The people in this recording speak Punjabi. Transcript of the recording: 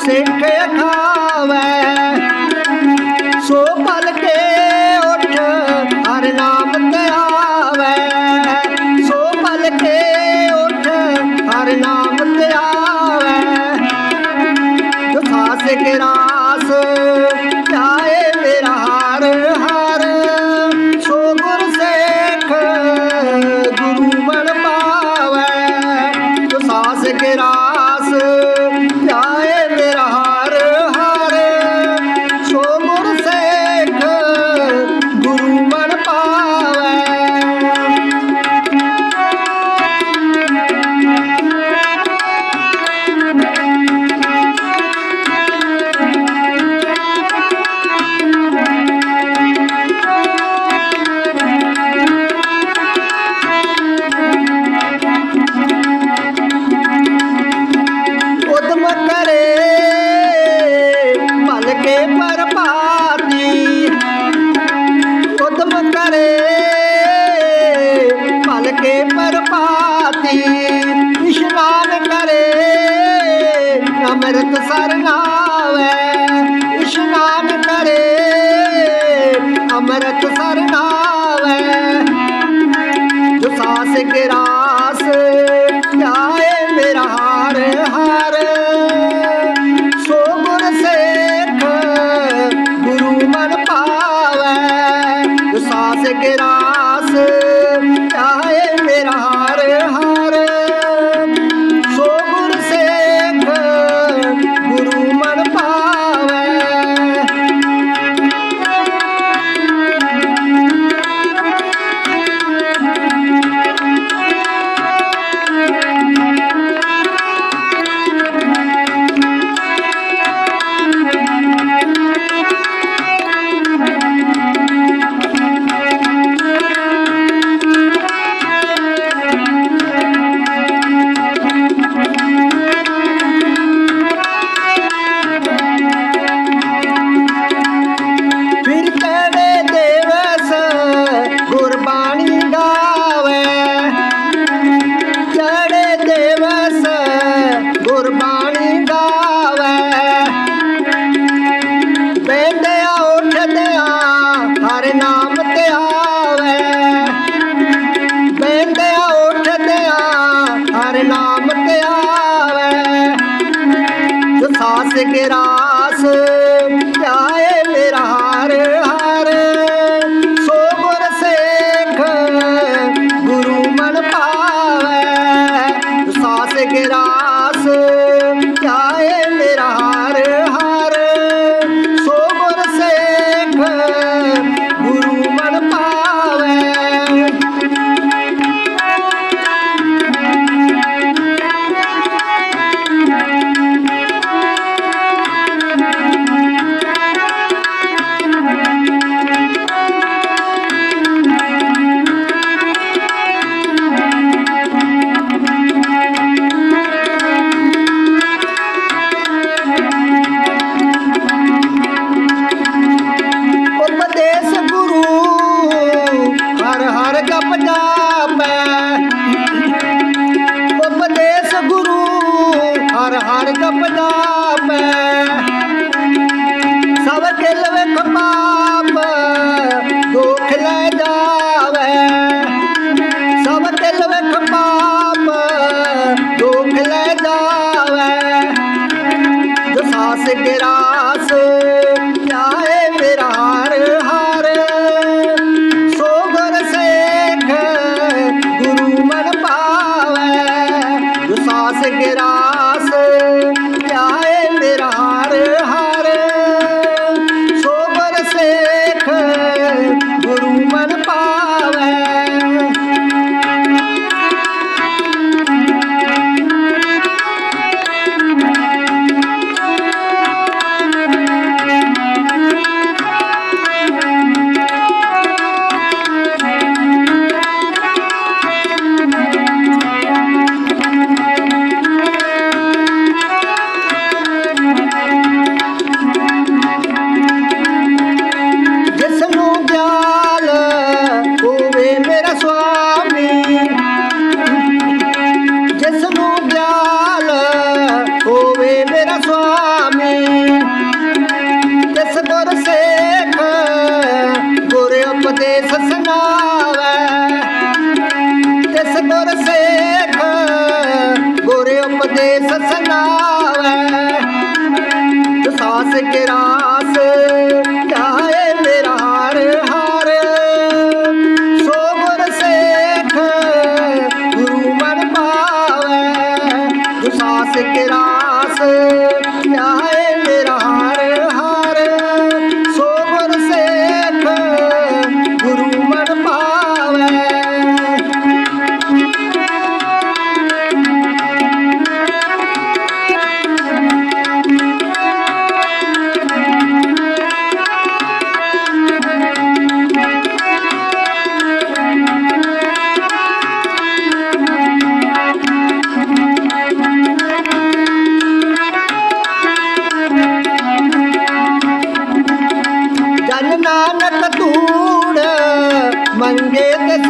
ਸਿੱਖ ਸੋ ਪਲ ਕੇ ਉੱਠ ਹਰ ਨਾਮ ਸੋ ਪਲ ਕੇ ਉੱਠ ਹਰ ਨਾਮ ਤੇ se queda. હાડ કપલા. मंगे तस